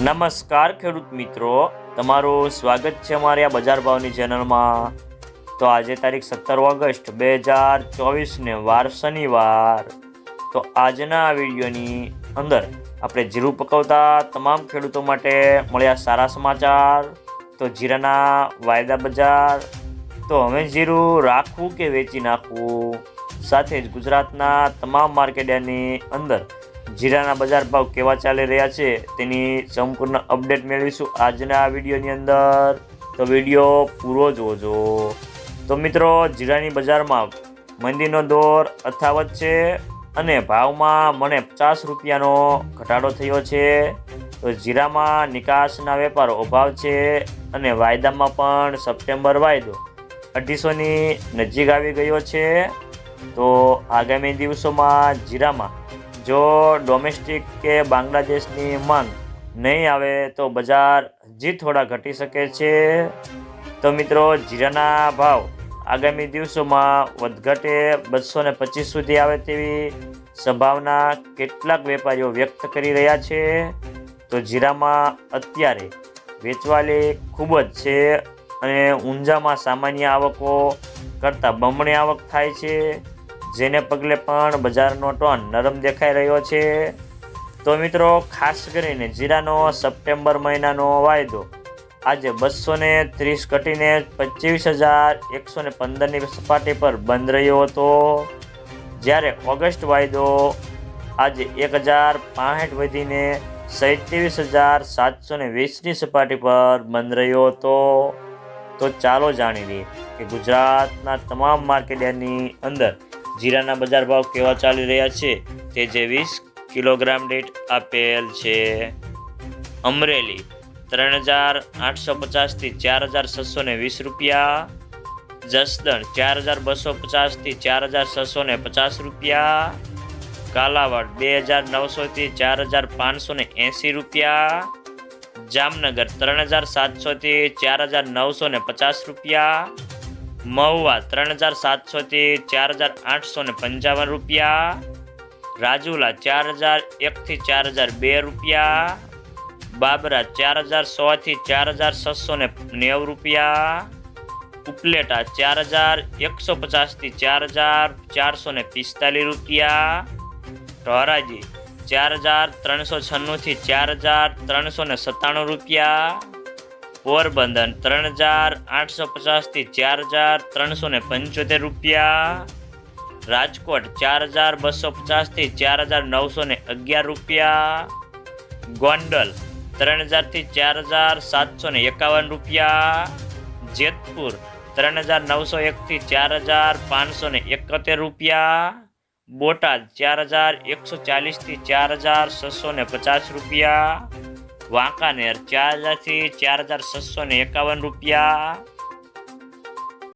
નમસ્કાર ખેડૂત મિત્રો. તમારું સ્વાગત છે અમારી આ બજાર ભાવની ચેનલમાં. તો આજે તારીખ સત્તર ઓગસ્ટ બે હજાર ચોવીસને વાર શનિવાર. તો આજના વિડીયોની અંદર આપણે જીરું પકવતા તમામ ખેડૂતો માટે મળ્યા સારા સમાચાર. તો જીરાના વાયદા બજાર. તો હવે જીરું રાખવું કે વેચી નાખવું? સાથે જ ગુજરાતના તમામ માર્કેટની અંદર જીરાના બજાર ભાવ કેવા ચાલી રહ્યા છે તેની સંપૂર્ણ અપડેટ મેળવીશું આજના આ વિડીયોની અંદર. તો વીડિયો પૂરો જોજો. તો મિત્રો, જીરાની બજારમાં મંદીનો દોર અથાવત છે અને ભાવમાં મને પચાસ રૂપિયાનો ઘટાડો થયો છે. તો જીરામાં નિકાસના વેપારો અભાવ છે અને વાયદામાં પણ સપ્ટેમ્બર વાયદો અઢીસોની નજીક આવી ગયો છે. તો આગામી દિવસોમાં જીરામાં જો ડોમેસ્ટિક કે બાંગ્લાદેશની માંગ નહીં આવે તો બજાર હજી થોડા ઘટી શકે છે. તો મિત્રો, જીરાના ભાવ આગામી દિવસોમાં વધઘટે બસો ને પચીસ સુધી આવે તેવી સંભાવના કેટલાક વેપારીઓ વ્યક્ત કરી રહ્યા છે. તો જીરામાં અત્યારે વેચવાલી ખૂબ જ છે અને ઊંઝામાં સામાન્ય આવકો કરતાં બમણી આવક થાય છે. જેને પગલે પણ બજારનો ટોન નરમ દેખાઈ રહ્યો છે. તો મિત્રો, ખાસ કરીને જીરાનો સપ્ટેમ્બર મહિનાનો વાયદો. આજે બસો ને ત્રીસ ઘટીને પચીસ હજાર એકસો ને પંદરની સપાટી પર બંધ રહ્યો હતો. જ્યારે ઓગસ્ટ વાયદો આજે એક હજાર પાંસઠ વધીને સૈત્રીસ હજાર સાતસો ને વીસની સપાટી પર બંધ રહ્યો હતો. તો ચાલો જાણી લઈએ કે ગુજરાતના તમામ માર્કેટની અંદર જીરાના બજાર ભાવ કેવા ચાલી રહ્યા છે તે જે વીસ કિલોગ્રામ દીઠ આપેલ છે. અમરેલી ત્રણ હજાર આઠસો પચાસથી ચાર હજાર છસો ને વીસ રૂપિયા. જસદણ ચાર હજાર બસો પચાસથી ચાર હજાર છસો ને પચાસ રૂપિયા. કાલાવાડ બે હજાર નવસોથી ચાર હજાર પાંચસો ને એંસી રૂપિયા. જામનગર ત્રણ હજાર સાતસોથી ચાર હજાર નવસો ને પચાસ રૂપિયા. મહુવા ત્રણ હજાર સાતસોથી ચાર હજાર આઠસો ને પંચાવન રૂપિયા. રાજુલા ચાર હજાર એકથી ચાર હજાર બે રૂપિયા. બાબરા ચાર હજાર સોથી ચાર હજાર છસો ને નેવું રૂપિયા. ઉપલેટા ચાર હજાર એકસો પચાસથી ચાર હજાર ચારસો ને પિસ્તાલીસ રૂપિયા. ધોરાજી ચાર હજાર ત્રણસો છન્નુંથી ચાર હજાર ત્રણસો ને સત્તાણું રૂપિયા. પોરબંદર ત્રણ હજાર આઠસો પચાસથી ચાર હજાર ત્રણસો ને પંચોતેર રૂપિયા. રાજકોટ ચાર હજાર બસો પચાસથી ચાર હજાર નવસો ને અગિયાર રૂપિયા. ગોંડલ ત્રણ હજારથી ચાર હજાર સાતસો ને એકાવન રૂપિયા. જેતપુર ત્રણ હજાર નવસો એકથી ચાર હજાર પાંચસો ને એકોતેર રૂપિયા. બોટાદ ચાર હજાર એકસો ચાલીસથી ચાર હજાર છસો ને પચાસ રૂપિયા. વાંકાનેર ચાર હજારથી ચાર હજાર છસો ને એકાવન રૂપિયા.